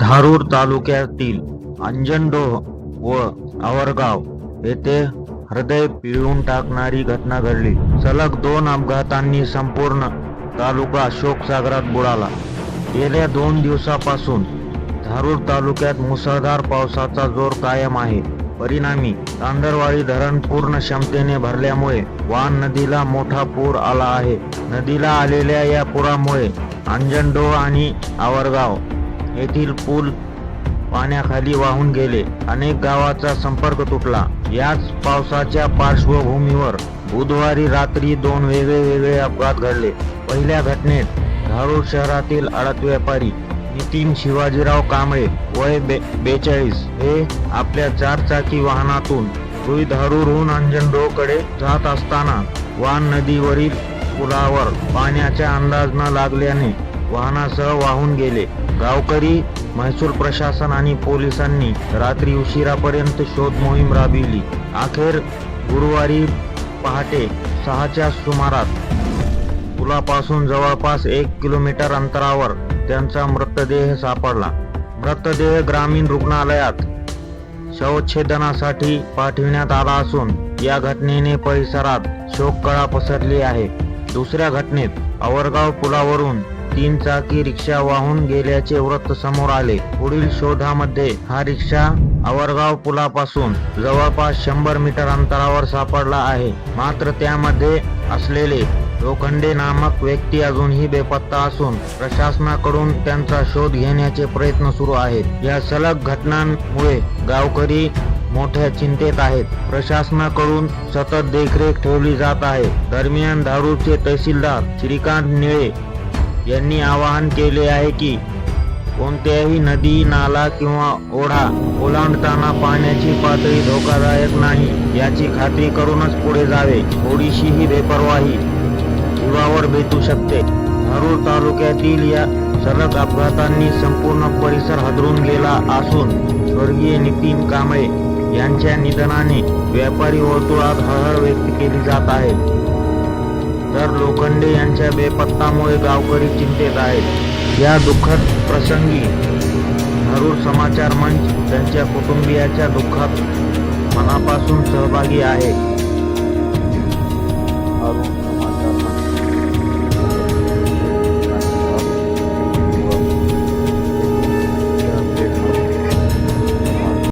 धारूर तालुक्यातील अंजनडोह व आवरगाव येथे हृदय पिळून टाकणारी घटना घडली. सलग दोन अपघातांनी संपूर्ण तालुका शोकसागरात बुडाला. गेल्या दोन दिवसापासून धारूर तालुक्यात मुसळधार पावसाचा जोर कायम आहे. परिणामी तांदरवाडी धरण पूर्ण क्षमतेने भरल्यामुळे वान नदीला मोठा पूर आला आहे. नदीला आलेल्या या पुरामुळे अंजनडोह आणि आवरगाव येथील पूल पाण्याखाली वाहून गेले. अनेक गावाचा संपर्क तुटला. याच पावसाच्या पार्श्वभूमीवर बुधवारी रात्री दोन वेगळे वेगळे अपघात घडले. पहिल्या घटनेत धारूर शहरातील अडत व्यापारी नितीन शिवाजीराव कांबळे वय बे बेचाळीस हे आपल्या चारचाकी वाहनातून रुई धारूरहून अंजनडोहकडे जात असताना वान नदीवरील पुलावर पाण्याचा अंदाज न लागल्याने वाहनासह वाहून गेले. गावकरी महसूल प्रशासन आणि पोलिसांनी रात्री उशिरापर्यंत शोध मोहीम राबविली. अखेर गुरुवारी पहाटे सहाच्या सुमारास पुलापासून जवळपास एक किलोमीटर अंतरावर त्यांचा मृतदेह सापडला. मृतदेह ग्रामीण रुग्णालयात शवच्छेदनासाठी पाठविण्यात आला असून या घटनेने परिसरात शोककळा पसरली आहे. दुसऱ्या घटनेत आवरगाव पुलावरून तीन चाकी रिक्षा वाहून गेल्याचे वृत्त समोर आले. पुढील शोधामध्ये हा रिक्षा आवरगाव पुलापासून जवळपास शंभर मीटर अंतरावर सापडला आहे. मात्र त्यामध्ये असलेले लोखंडे नामक व्यक्ती अजूनही बेपत्ता असून प्रशासनाकडून त्यांचा शोध घेण्याचे प्रयत्न सुरू आहेत. या सलग घटनांमुळे गावकरी मोठ्या चिंतेत आहेत. प्रशासनाकडून सतत देखरेख ठेवली जात आहे. दरम्यान दारूचे तहसीलदार श्रीकांत निळे यांनी आवाहन केले आहे की कोणत्याही नदी नाला किंवा ओढा ओलांडताना पाण्याची पातळी धोकादायक नाही याची खात्री करूनच पुढे जावे. थोडीशीही बेपरवाही जीवावर बेतू शकते. हरूर तालुक्यातील या सलग अपघातांनी संपूर्ण परिसर हादरून गेला असून स्वर्गीय नितीन कांबळे यांच्या निधनाने व्यापारी वर्तुळात हळहळ व्यक्त केली जात आहे. तर लोखंडे यांच्या बेपत्तामुळे गावकरी चिंतेत आहेत. या दुःखद प्रसंगी धारूर समाचार मंच त्यांच्या कुटुंबियाच्या दुःखात मनापासून सहभागी आहे.